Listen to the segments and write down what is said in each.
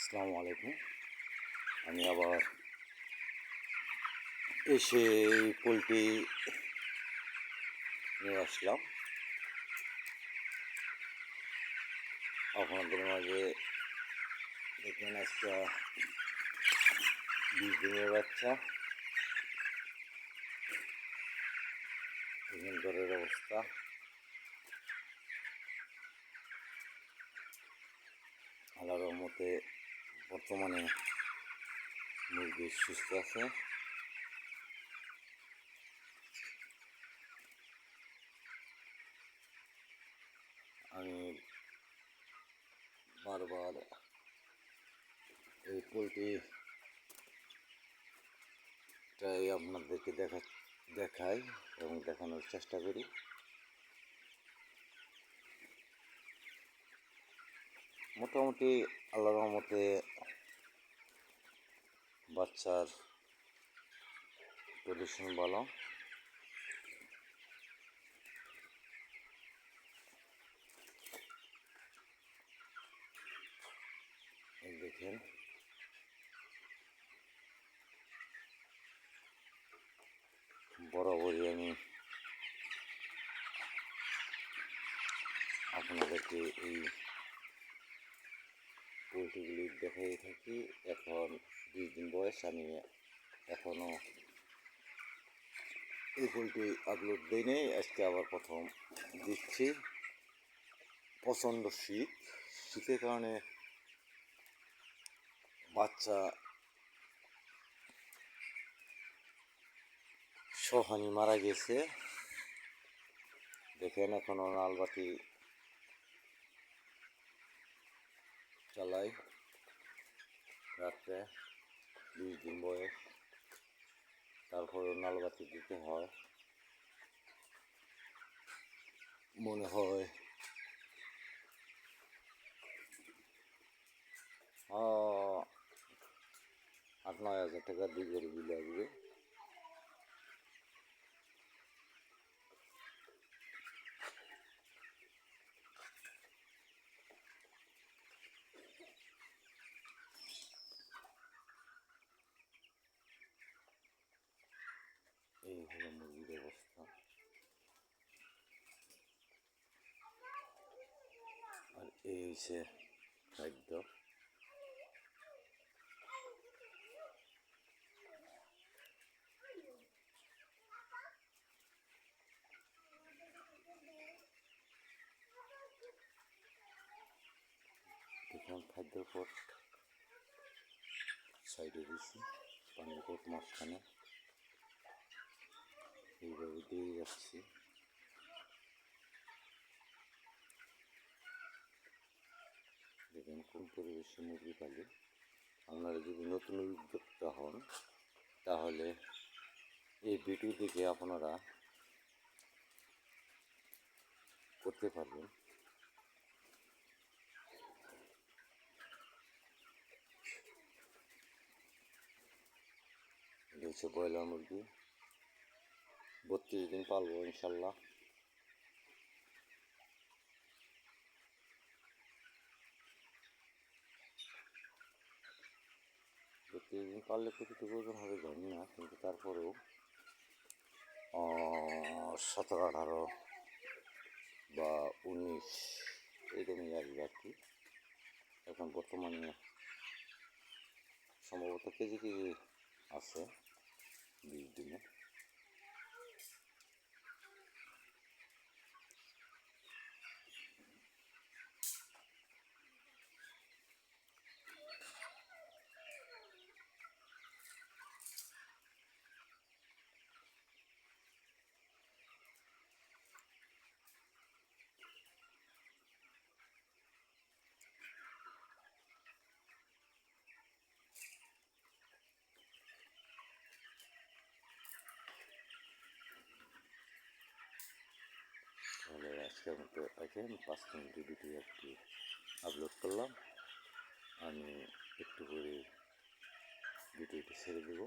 আসসালামু আলাইকুম। আমি আবার এসে পোলট্রি নিয়ে আসলাম। আপনাদের মাঝে দেখলেন একটা বিশ দিনের বাচ্চা। ঘরের অবস্থা। আল্লাহর রহমতে বর্তমানে মুরগি সুস্থ আছে। আমি বারবার এই পোলট্রিটাই আপনাদেরকে দেখা, দেখাই এবং দেখানোর চেষ্টা করি। মোটামুটি আল্লাহ রহমতে বাচ্চার ভালো। এই দেখেন। বরাবরই আমি আপনাদেরকে এই পোলট্রিগুলি দেখাই থাকি। এখন দুই দিন বয়স, আমি এখনও এই পোলট্রি আপলোড দিই নেই। আজকে আবার প্রথম দিচ্ছি। প্রচণ্ড শীত। শীতের কারণে বাচ্চা সহানি মারা গেছে। দেখেন এখনও লালবাতি চালাই রাত্রে, বিশ দিন বয়স। তারপরে নালবাতি দিতে হয়। মনে হয় আট, নয় হাজার টাকা দিয়ে করে বিল আসবে এই হলো মুরগির অবস্থা আর এই হচ্ছে খাদ্য দেখলাম খাদ্য পট সাইডে দিছি পানির পট মাঝখানে এইভাবে দিয়ে যাচ্ছি দেখেন কোন পরিবেশে মুরগি পালি। আপনারা যদি নতুন উদ্যোক্তা হন, তাহলে এই ভিডিও দেখে আপনারা করতে পারবেন। হচ্ছে ব্রয়লার মুরগি। বত্রিশ দিন পালবো ইনশাল্লাহ। দিন পারলে কতটুকু ওজন হবে জানি না, কিন্তু তারপরেও সতেরো, আঠারো বা উনিশ এরকমই আসবে আর কি। এখন বর্তমানে সম্ভবত কেজি কেজি আছে বিশ দিনে তাহলে আজকের মতো এখন পাঁচ মিনিট ভিডিওটি একটি আপলোড করলাম। আমি একটু করে ভিডিওটি ছেড়ে দেব।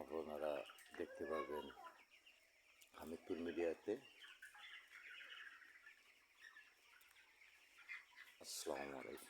আপনারা দেখতে পাবেন হামিদপুর মিডিয়াতে। আসসালামু আলাইকুম।